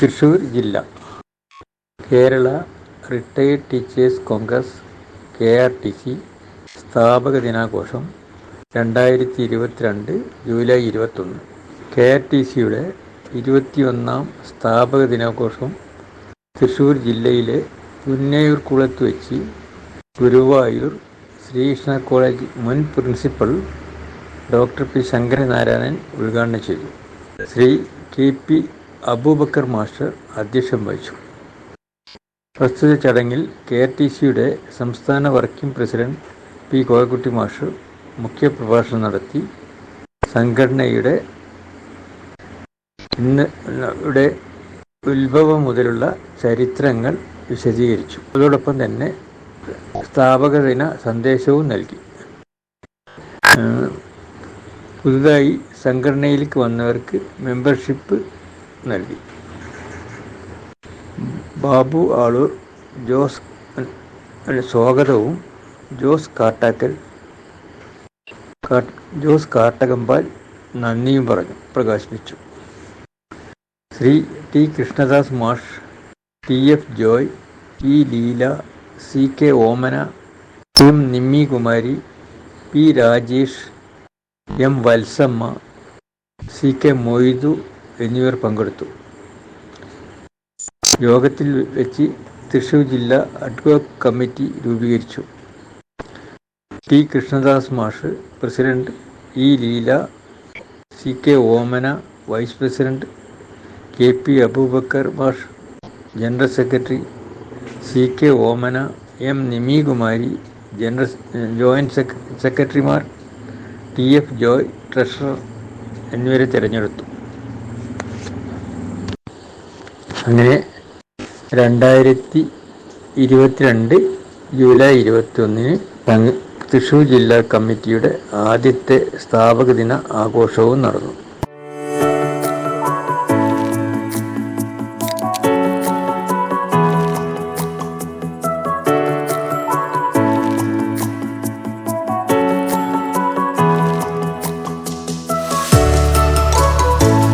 തൃശ്ശൂർ ജില്ല. Kerala retired teachers congress K R T C സ്ഥാപക ദിനാഘോഷം രണ്ടായിരത്തി ഇരുപത്തിരണ്ട് ജൂലൈ ഇരുപത്തൊന്ന്. കെ ആർ ടി സിയുടെ ഇരുപത്തിയൊന്നാം സ്ഥാപക ദിനാഘോഷം തൃശ്ശൂർ ജില്ലയിലെ പുന്നയൂർക്കുളത്ത് വെച്ച് ഗുരുവായൂർ ശ്രീകൃഷ്ണ കോളേജ് മുൻ പ്രിൻസിപ്പൽ ഡോക്ടർ പി ശങ്കരനാരായണൻ ഉദ്ഘാടനം ചെയ്തു. Shri K P Abubakar master അധ്യക്ഷം വഹിച്ചു. പ്രസ്തുത ചടങ്ങിൽ കെ ആർ ടി സിയുടെ സംസ്ഥാന working president P Koyakutty master മുഖ്യപ്രഭാഷണം നടത്തി. സംഘടനയുടെ ഇന്ന് ഇവിടെ ഉത്ഭവം മുതലുള്ള ചരിത്രങ്ങൾ വിശദീകരിച്ചു. അതോടൊപ്പം തന്നെ സ്ഥാപക ദിന സന്ദേശവും നൽകി. പുതുതായി സംഘടനയിലേക്ക് വന്നവർക്ക് മെമ്പർഷിപ്പ് നൽകി. ബാബു ആളൂർ ജോസ് സ്വാഗതവും ജോസ് കാട്ടാക്കൽ ജോസ് കാട്ടകമ്പാൽ നന്ദിയും പറഞ്ഞു പ്രകാശിപ്പിച്ചു. ശ്രീ ടി കൃഷ്ണദാസ് മാഷ് T F Joy P Leela C K Omana M Nimmi Kumari P Rajesh M Valsamma C K Moidu എന്നിവർ പങ്കെടുത്തു. യോഗത്തിൽ വെച്ച് തൃശൂർ ജില്ലാ അഡ്വോക് കമ്മിറ്റി രൂപീകരിച്ചു. ടി കൃഷ്ണദാസ് മാഷ് president E. Leela C. K. Omana vice president K. P. Abubakar മാഷ് general secretary C. K. Omana M. Nimikumari general joint സെക്രട്ടറിമാർ T. F. Joy treasurer എന്നിവരെ തിരഞ്ഞെടുത്തു. അങ്ങനെ രണ്ടായിരത്തി ഇരുപത്തിരണ്ട് ജൂലൈ ഇരുപത്തി ഒന്നിന് തൃശ്ശൂർ ജില്ലാ കമ്മിറ്റിയുടെ ആദ്യത്തെ സ്ഥാപക ദിന ആഘോഷവും നടന്നു.